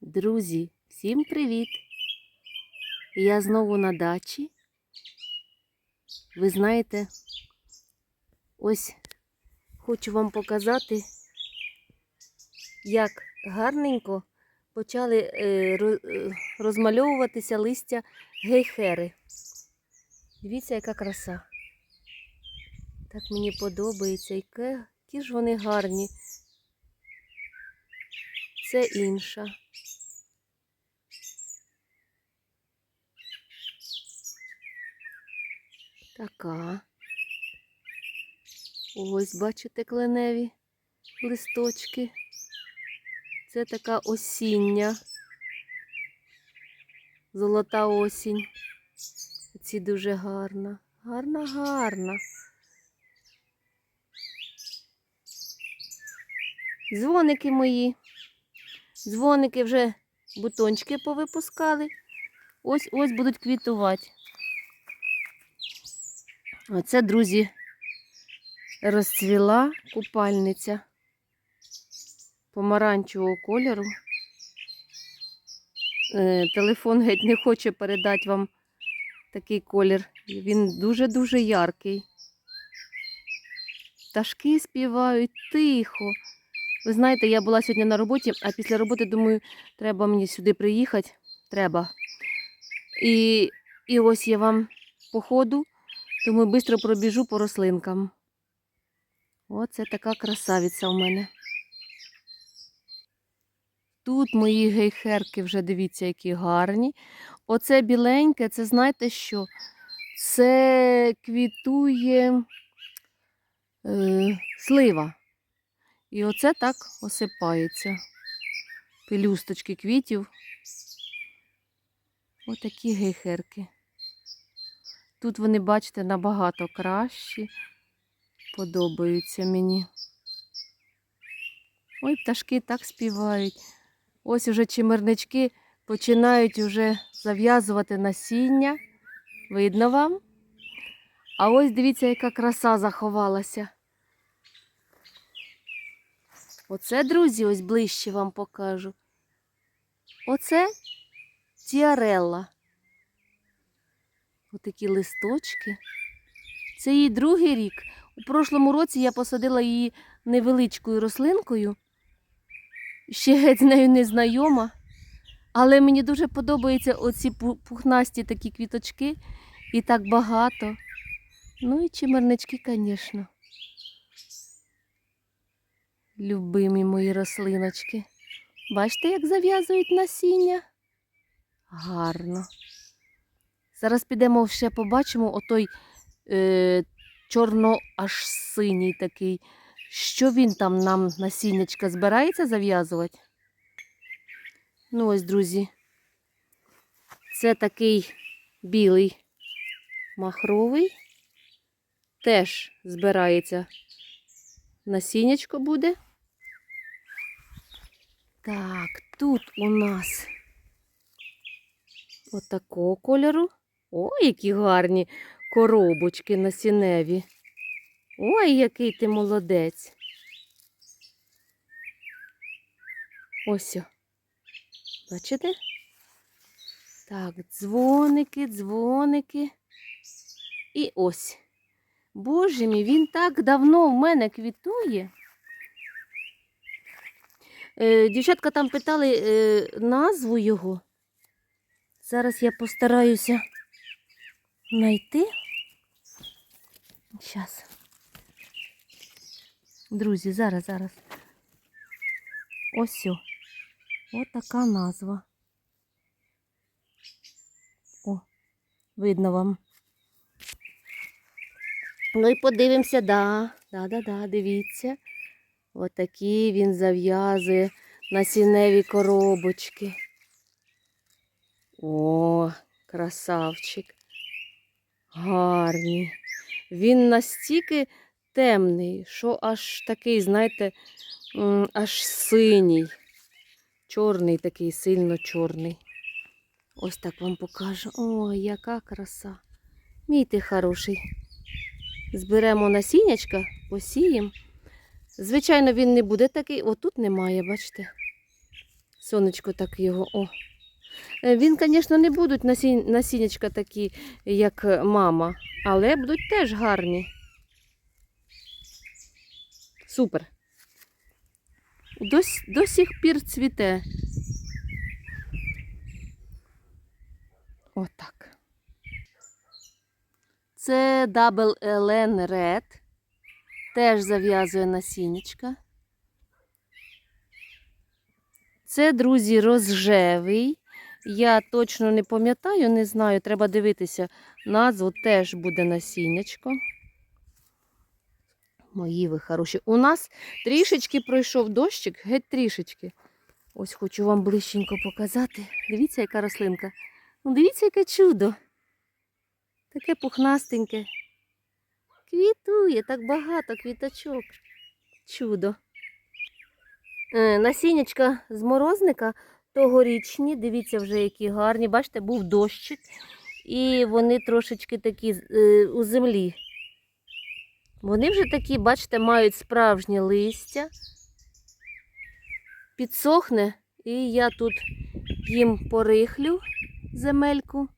Друзі, всім привіт! Я знову на дачі. Ви знаєте, ось хочу вам показати, як гарненько почали е, е, розмальовуватися листя гейхери. Дивіться, яка краса. Так мені подобається, які ж вони гарні. Це інша. Така. Ось, бачите, кленеві листочки. Це така осіння. Золота осінь. Ці дуже гарна. Гарна, гарна. Дзвоники мої. Дзвоники вже бутончики повипускали. Ось ось будуть квітувати. Оце, друзі, розцвіла купальниця помаранчевого кольору. Е, Телефон геть не хоче передати вам такий колір. Він дуже-дуже яркий. Пташки співають тихо. Ви знаєте, я була сьогодні на роботі, а після роботи думаю, треба мені сюди приїхати. Треба. І, і ось я вам по ходу, тому швидко пробіжу по рослинкам. Оце така красавиця у мене. Тут мої гейхерки вже дивіться, які гарні. Оце біленьке, це знаєте що? Це квітує е, слива. І оце так осипається. Пелюсточки квітів. Отакі гейхерки. Тут вони, бачите, набагато кращі. Подобаються мені. Ой, пташки так співають. Ось уже чимернички починають уже зав'язувати насіння. Видно вам? А ось дивіться, яка краса заховалася. Оце, друзі, ось ближче вам покажу. Оце тіарелла. Отакі листочки. Це її другий рік. У прошлому році я посадила її невеличкою рослинкою. Ще геть з нею не знайома. Але мені дуже подобаються оці пухнасті такі квіточки. І так багато. Ну і чимернички, звісно. Любимі мої рослиночки. Бачите, як зав'язують насіння? Гарно. Зараз підемо ще побачимо отой е, чорно аж синій такий. Що він там нам насіннячка збирається зав'язувати? Ну ось, друзі. Це такий білий махровий. Теж збирається насіннячко буде. Так, тут у нас отакого кольору. Ой, які гарні коробочки насінневі. Ой, який ти молодець. Ось. Бачите? Так, дзвоники, дзвоники. І ось. Боже мій, він так давно в мене квітує. Е, дівчатка там питали е, назву його. Зараз я постараюся знайти. Зараз. Друзі, зараз, зараз. Ось. о. Отака назва. О, видно вам. Ну і подивимося, да. Да, да, да, дивіться. Отакі він зав'язує насінневі коробочки. О, красавчик. Гарні. Він настільки темний, що аж такий, знаєте, аж синій. Чорний такий, сильно чорний. Ось так вам покажу. Ой, яка краса. Мій ти хороший. Зберемо насіннячка, посіємо. Звичайно, він не буде такий. Отут немає, бачите? Сонечко так його. О. Е, Він, звісно, не будуть насіннячка такі, як мама, але будуть теж гарні. Супер. До, до сих пір цвіте. Отак. Це Double LN Red. Теж зав'язує насіннячка. Це, друзі, розжевий. Я точно не пам'ятаю, не знаю, треба дивитися. Назву теж буде насіннячко. Мої ви хороші. У нас трішечки пройшов дощик, геть трішечки. Ось хочу вам ближченько показати. Дивіться, яка рослинка. Ну, дивіться, яке чудо. Таке пухнастеньке. Квітує, так багато квіточок. Чудо. Е, насіннячка з морозника тогорічні, дивіться вже, які гарні. Бачите, був дощик, і вони трошечки такі е, у землі. Вони вже такі, бачите, мають справжнє листя. Підсохне, і я тут їм порихлю земельку.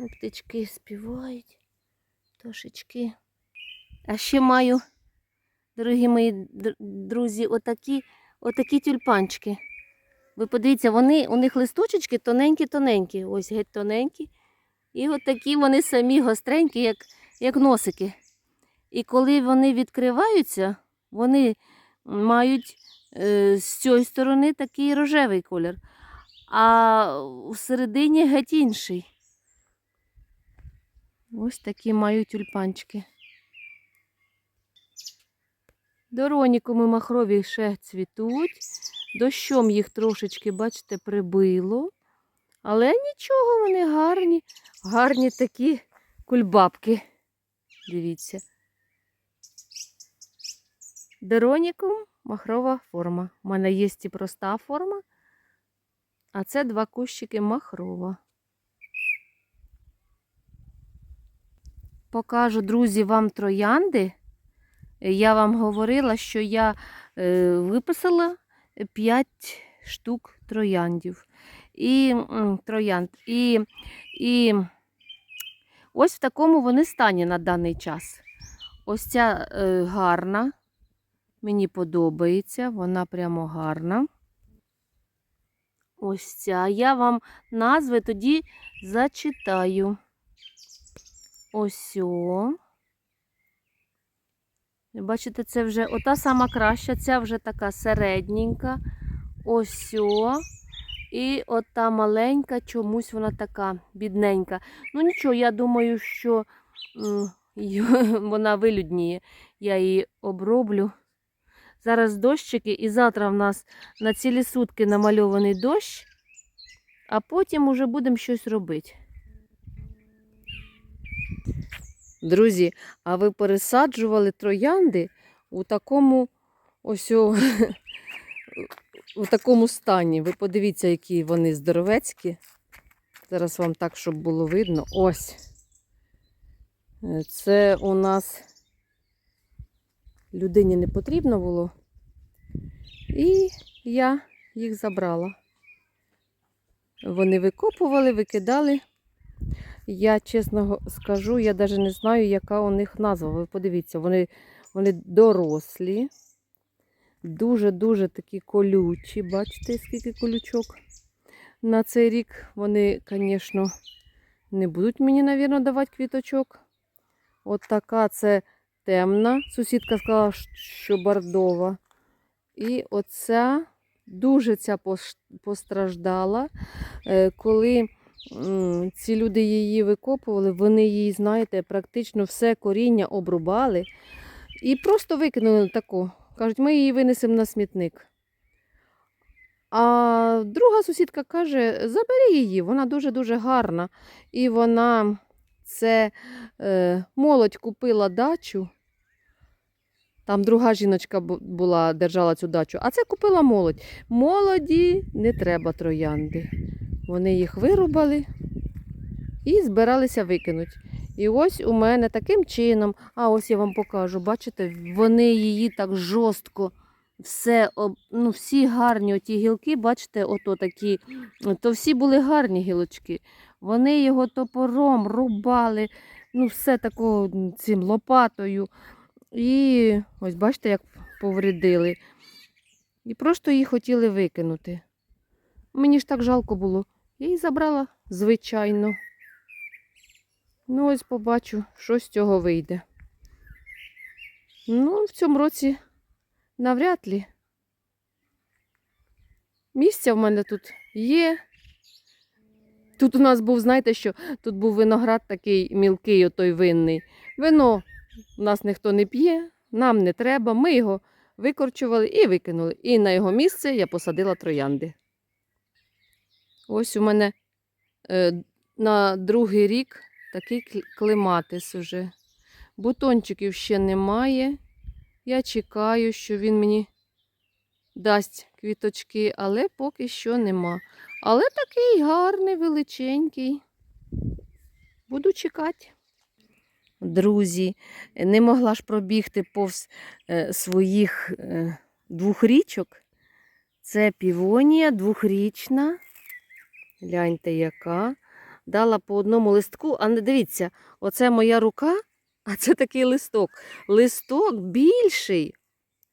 Ну, Птички співають, пташечки. А ще маю, дорогі мої друзі, отакі, отакі тюльпанчики. Ви подивіться, вони, у них листочечки тоненькі-тоненькі, ось геть тоненькі. І от такі вони самі гостренькі, як, як носики. І коли вони відкриваються, вони мають е, з цієї сторони такий рожевий колір, а всередині геть інший. Ось такі мають тюльпанчики. Доронікуми махрові ще цвітуть. Дощом їх трошечки, бачите, прибило. Але нічого, вони гарні. Гарні такі кульбабки. Дивіться. Деронікум махрова форма. У мене є і проста форма, а це два кущики махрова. Покажу, друзі, вам троянди. Я вам говорила, що я е, виписала 5 штук трояндів. І троянд. І, і ось в такому вони стані на даний час. Ось ця е, гарна. Мені подобається, вона прямо гарна. Ось ця. Я вам назви тоді зачитаю. Ось. Бачите, це вже ота сама краща, ця вже така середненька. Ось. І ота маленька, чомусь вона така бідненька. Ну нічого, я думаю, що вона вилюдніє. Я її оброблю. Зараз дощики, і завтра в нас на цілі сутки намальований дощ, а потім уже будемо щось робити. Друзі, а ви пересаджували троянди у такому ось о, у такому стані. Ви подивіться, які вони здоровецькі. Зараз вам так, щоб було видно. Ось. Е, Це у нас людині не потрібно було. І я їх забрала. Вони викопували, викидали. Я чесно скажу, я навіть не знаю, яка у них назва. Ви подивіться, вони, вони дорослі, дуже-дуже такі колючі. Бачите, скільки колючок. На цей рік вони, звісно, не будуть мені, мабуть, давати квіточок. От така це темна. Сусідка сказала, що бордова. І оця дуже ця постраждала, Е, коли ці люди її викопували, вони її, знаєте, практично все коріння обрубали і просто викинули таку. Кажуть, ми її винесемо на смітник. А друга сусідка каже: забери її, вона дуже-дуже гарна. І вона це е, молодь купила дачу. Там друга жіночка була, держала цю дачу, а це купила молодь. Молоді не треба троянди. Вони їх вирубали і збиралися викинути. І ось у мене таким чином, а ось я вам покажу, бачите, вони її так жорстко, все, ну, всі гарні оті гілки, бачите, ото такі, то всі були гарні гілочки. Вони його топором рубали, ну все такого м, цим лопатою. І ось бачите, як повредили. І просто її хотіли викинути. Мені ж так жалко було. Я її забрала, звичайно. Ну, ось побачу, що з цього вийде. Ну, в цьому році навряд ли. Місця в мене тут є. Тут у нас був, знаєте що, тут був виноград такий мілкий, отой винний. Вино у нас ніхто не п'є, нам не треба. Ми його викорчували і викинули. І на його місце я посадила троянди. Ось у мене е, на другий рік такий клематис уже. Бутончиків ще немає. Я чекаю, що він мені дасть квіточки, але поки що нема. Але такий гарний, величенький. Буду чекати. Друзі, не могла ж пробігти повз е, своїх е, двох річок. Це півонія двохрічна. Гляньте, яка. Дала по одному листку. А не дивіться, оце моя рука, а це такий листок. Листок більший,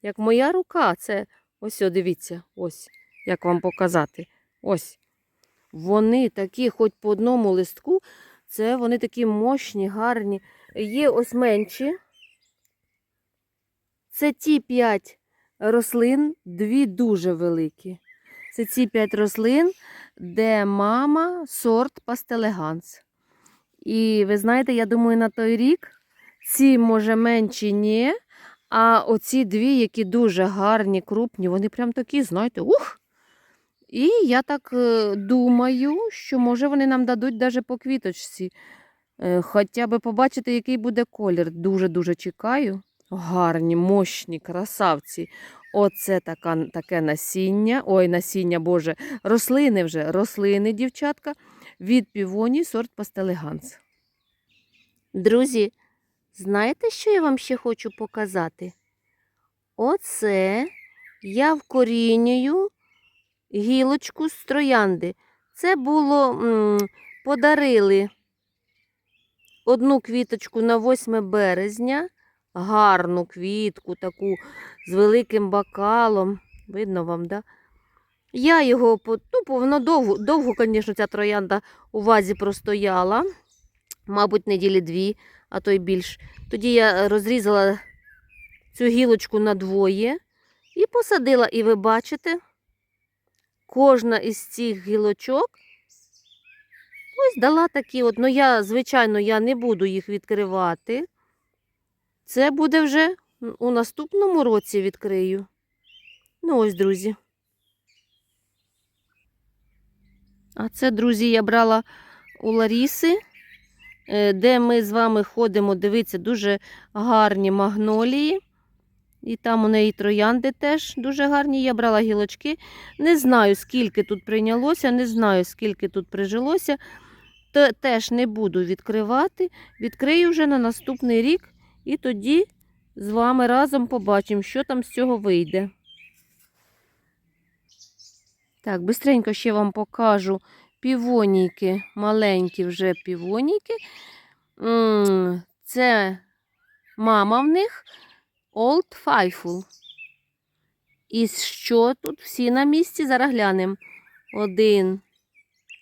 як моя рука. Це ось, о, дивіться, ось, як вам показати. Ось. Вони такі, хоч по одному листку, це вони такі мощні, гарні. Є ось менші. Це ті п'ять рослин, дві дуже великі. Це ці п'ять рослин, де мама сорт пастелеганс. І ви знаєте, я думаю, на той рік ці, може, менші ні. А оці дві, які дуже гарні, крупні, вони прям такі, знаєте, ух! І я так е, думаю, що може вони нам дадуть навіть по квіточці. Е, Хоча б побачити, який буде колір. Дуже-дуже чекаю. Гарні, мощні, красавці. Оце така, таке насіння. Ой, насіння, Боже, рослини вже, рослини, дівчатка, від півоні сорт пастелеганс. Друзі, знаєте, що я вам ще хочу показати? Оце я вкорінюю гілочку з троянди. Це було, м, подарили одну квіточку на 8 березня, гарну квітку, таку з великим бокалом. Видно вам, да? Я його ну, воно довго, довго, звісно, ця троянда у вазі простояла, мабуть, неділі дві, а то й більш. Тоді я розрізала цю гілочку на двоє і посадила. І ви бачите, кожна із цих гілочок ось дала такі от. Ну, я, звичайно, я не буду їх відкривати. Це буде вже у наступному році відкрию. Ну, ось, друзі. А це, друзі, я брала у Ларіси, е, де ми з вами ходимо. Дивіться, дуже гарні магнолії. І там у неї троянди теж дуже гарні. Я брала гілочки. Не знаю, скільки тут прийнялося, не знаю, скільки тут прижилося. Теж не буду відкривати. Відкрию вже на наступний рік і тоді з вами разом побачимо, що там з цього вийде. Так, бистренько ще вам покажу півонійки, маленькі вже півонійки. Це мама в них Old Faithful. І що тут всі на місці? Зараз глянемо. Один,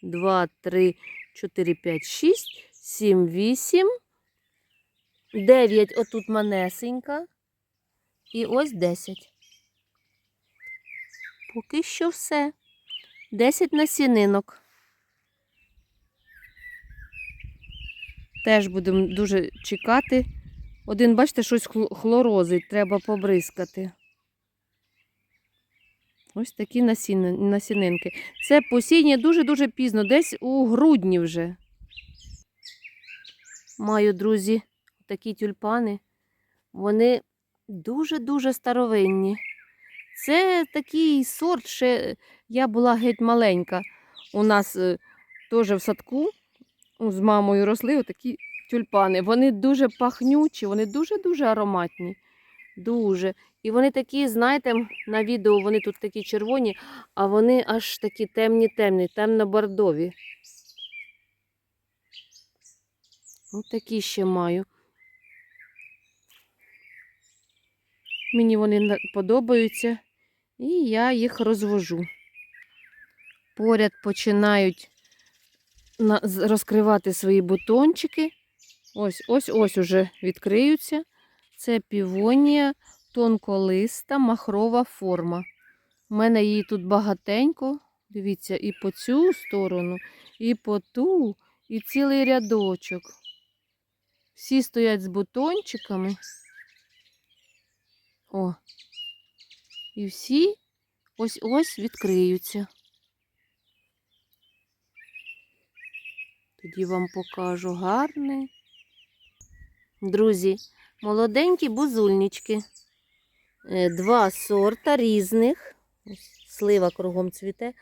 два, три, чотири, п'ять, шість, сім, вісім. Дев'ять отут манесенька. І ось десять. Поки що все. Десять насінинок. Теж будемо дуже чекати. Один, бачите, щось хлорозить, треба побризкати. Ось такі насінинки. Це посіння дуже-дуже пізно, десь у грудні вже. Маю, друзі, такі тюльпани. Вони дуже-дуже старовинні. Це такий сорт, ще я була геть маленька. У нас е, теж в садку ну, з мамою росли отакі тюльпани. Вони дуже пахнючі, вони дуже-дуже ароматні. Дуже. І вони такі, знаєте, на відео вони тут такі червоні, а вони аж такі темні-темні, темно-бордові. Ось такі ще маю. Мені вони подобаються, і я їх розвожу. Поряд починають розкривати свої бутончики. Ось, ось, ось уже відкриються. Це півонія тонколиста махрова форма. У мене її тут багатенько. Дивіться, і по цю сторону, і по ту, і цілий рядочок. Всі стоять з бутончиками. О. І всі ось ось відкриються. Тоді вам покажу гарний. Друзі, молоденькі бузульнички. Е, Два сорта різних. Слива кругом цвіте.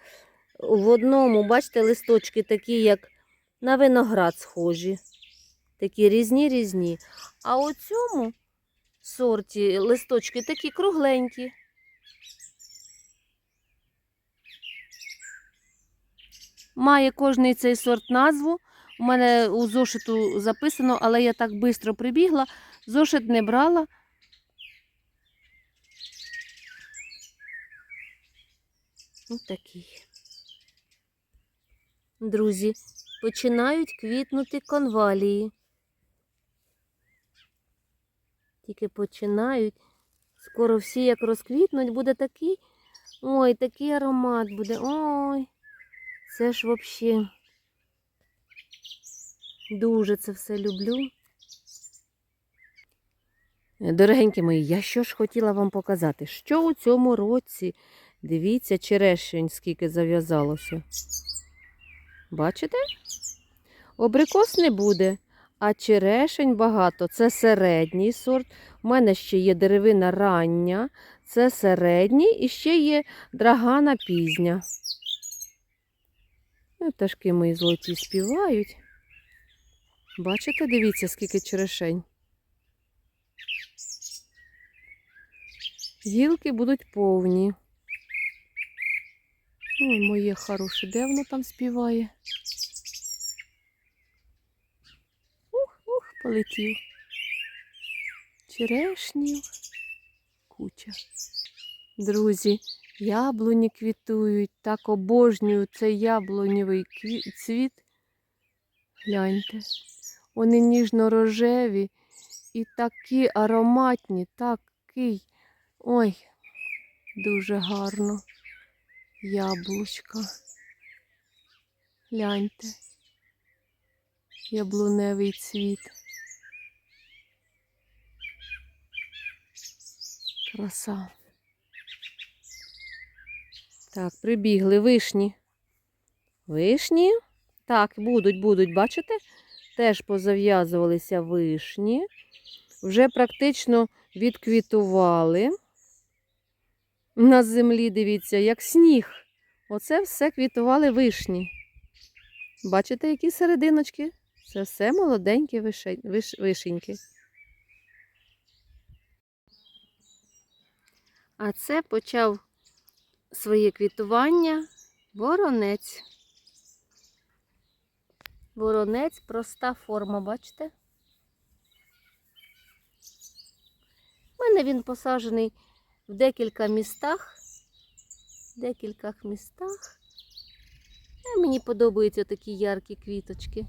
В одному, бачите, листочки такі, як на виноград схожі. Такі різні різні. А у цьому сорті листочки такі кругленькі. Має кожний цей сорт назву. У мене у зошиту записано, але я так швидко прибігла, зошит не брала. Ось такий. Друзі, починають квітнути конвалії. Тільки починають. Скоро всі як розквітнуть, буде такий. Ой, такий аромат буде. Ой. Це ж взагалі. Дуже це все люблю. Дорогенькі мої, я що ж хотіла вам показати, що у цьому році, дивіться, черешень скільки зав'язалося. Бачите? Обрикос не буде, а черешень багато. Це середній сорт. У мене ще є деревина рання, це середній і ще є драгана пізня. Ну, Пташки мої золоті співають. Бачите, дивіться, скільки черешень. Гілки будуть повні. Ой, моє хороше, де воно там співає? Ух, ух, полетів. Черешнів. Куча. Друзі, яблуні квітують, так обожнюю цей яблунєвий цвіт. Гляньте. Вони ніжно-рожеві і такі ароматні, такий. Ой, дуже гарно. Яблучка. Гляньте. Яблуневий цвіт. Краса. Так, прибігли вишні. Вишні. Так, будуть, будуть, бачите? Теж позав'язувалися вишні. Вже практично відквітували. На землі, дивіться, як сніг. Оце все квітували вишні. Бачите, які серединочки? Це все молоденькі вишень- виш- вишеньки. А це почав своє квітування воронець. Воронець проста форма, бачите? У мене він посаджений в декілька містах. В декількох містах. Е, Мені подобаються такі яркі квіточки.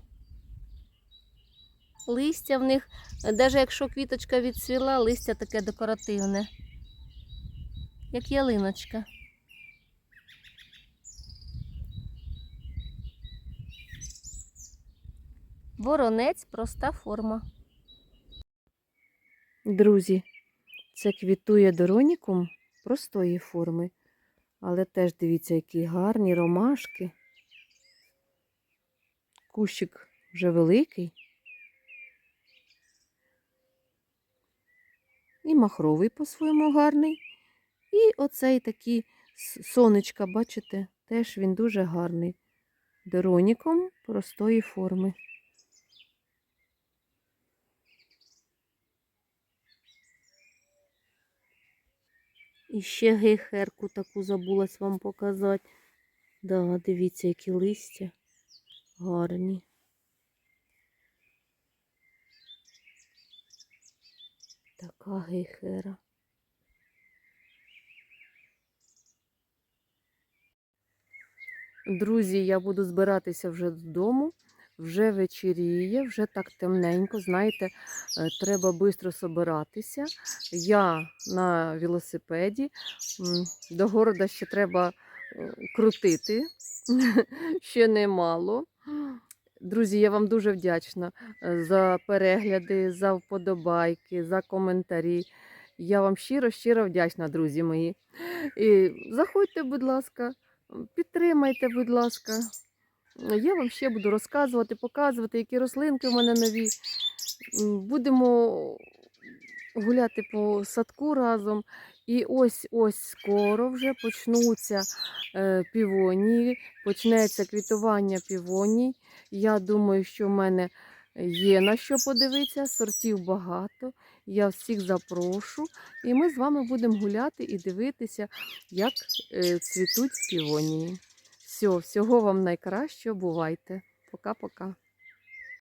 Листя в них, навіть якщо квіточка відцвіла, листя таке декоративне, як ялиночка. Воронець проста форма. Друзі, це квітує доронікум простої форми. Але теж дивіться, які гарні ромашки. Кущик вже великий. І махровий по-своєму гарний. І оцей такий сонечка, бачите, теж він дуже гарний. Дороніком простої форми. І ще гейхерку таку забулась вам показати. Да, дивіться, які листя гарні. Така гейхера. Друзі, я буду збиратися вже додому. Вже вечеріє, вже так темненько. Знаєте, е, треба швидко собиратися. Я на велосипеді. До города ще треба е, крутити. Ще немало. Друзі, я вам дуже вдячна е, за перегляди, за вподобайки, за коментарі. Я вам щиро, щиро вдячна, друзі мої. І заходьте, будь ласка, підтримайте, будь ласка. Я вам ще буду розказувати, показувати, які рослинки в мене нові. Будемо гуляти по садку разом. І ось ось скоро вже почнуться е, півонії, почнеться квітування півоній. Я думаю, що в мене є на що подивитися, сортів багато. Я всіх запрошу. І ми з вами будемо гуляти і дивитися, як е, цвітуть півонії. Все, всього вам найкращого, бувайте. Пока-пока.